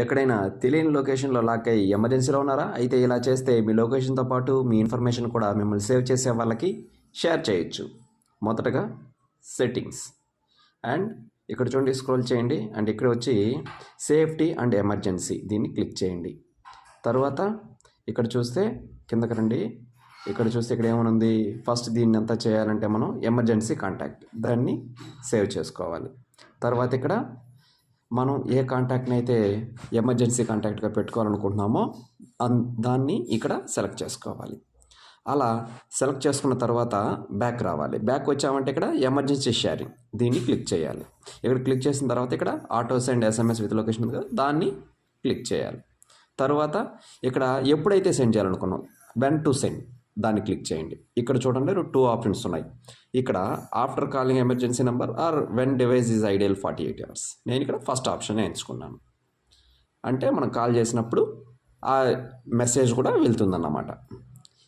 ఎక్కడైనా తెలియని లొకేషన్లో లాక్ అయ్యి ఎమర్జెన్సీలో ఉన్నారా? అయితే ఇలా చేస్తే మీ లొకేషన్తో పాటు మీ ఇన్ఫర్మేషన్ కూడా మిమ్మల్ని సేవ్ చేసే వాళ్ళకి షేర్ చేయొచ్చు. మొదటగా సెట్టింగ్స్. అండ్ ఇక్కడ చూడండి స్క్రోల్ చేయండి. అండ్ ఇక్కడ వచ్చి సేఫ్టీ అండ్ ఎమర్జెన్సీ. దీన్ని క్లిక్ చేయండి. తర్వాత ఇక్కడ చూస్తే కిందకి రండి. ఇక్కడ చూస్తే ఇక్కడ ఏమనుంది? ఫస్ట్ దీన్ని అంతా చేయాలంటే మనం ఎమర్జెన్సీ కాంటాక్ట్. దాన్ని సేవ్ చేసుకోవాలి. తర్వాత ఇక్కడ మనం ఏ కాంటాక్ట్ని అయితే ఎమర్జెన్సీ కాంటాక్ట్గా పెట్టుకోవాలనుకుంటున్నామో దాన్ని ఇక్కడ సెలెక్ట్ చేసుకోవాలి. అలా సెలెక్ట్ చేసుకున్న తర్వాత బ్యాక్ రావాలి. బ్యాక్ వచ్చామంటే ఇక్కడ ఎమర్జెన్సీ షేరింగ్. దీన్ని క్లిక్ చేయాలి. ఇక్కడ క్లిక్ చేసిన తర్వాత ఇక్కడ auto send SMS with location కదా దాన్ని క్లిక్ చేయాలి. తర్వాత ఇక్కడ ఎప్పుడైతే సెండ్ చేయాలనుకున్నాం వెన్ టు సెండ్. దాన్ని క్లిక్ చేయండి. ఇక్కడ చూడండి టూ ఆప్షన్స్ ఉన్నాయి. ఇక్కడ after calling emergency number or when device is idle forty eight hours. నేను ఇక్కడ ఫస్ట్ ఆప్షన్ ఎంచుకున్నాను. అంటే మనం కాల్ చేసినప్పుడు ఆ మెసేజ్ కూడా వెళ్తుందన్నమాట.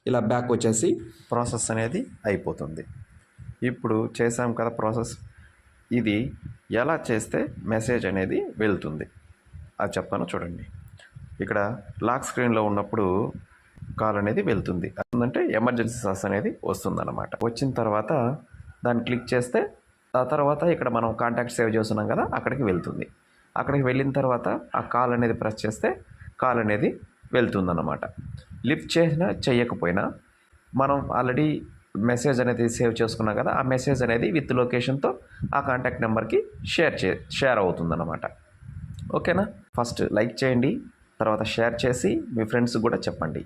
ఇలా బ్యాక్ వచ్చేసి ప్రాసెస్ అనేది అయిపోతుంది. ఇప్పుడు చేసాం కదా ప్రాసెస్. ఇది ఎలా చేస్తే మెసేజ్ అనేది వెళ్తుంది? అది చెప్తాను చూడండి. ఇక్కడ లాక్ స్క్రీన్లో ఉన్నప్పుడు కాల్ అనేది వెళ్తుంది. అంటే ఎమర్జెన్సీ సాస్ అనేది వస్తుందన్నమాట. వచ్చిన తర్వాత దాన్ని క్లిక్ చేస్తే ఆ తర్వాత ఇక్కడ మనం కాంటాక్ట్ సేవ్ చేస్తున్నాం కదా అక్కడికి వెళ్తుంది. అక్కడికి వెళ్ళిన తర్వాత ఆ కాల్ అనేది ప్రెస్ చేస్తే కాల్ అనేది వెళ్తుందన్నమాట. లిఫ్ట్ చేసినా చేయకపోయినా మనం ఆల్రెడీ మెసేజ్ అనేది సేవ్ చేసుకున్నాం కదా ఆ మెసేజ్ అనేది విత్ లొకేషన్తో ఆ కాంటాక్ట్ నెంబర్కి షేర్ చే షేర్ అవుతుందన్నమాట. ఓకేనా? ఫస్ట్ లైక్ చేయండి తర్వాత షేర్ చేసి మీ ఫ్రెండ్స్కి కూడా చెప్పండి.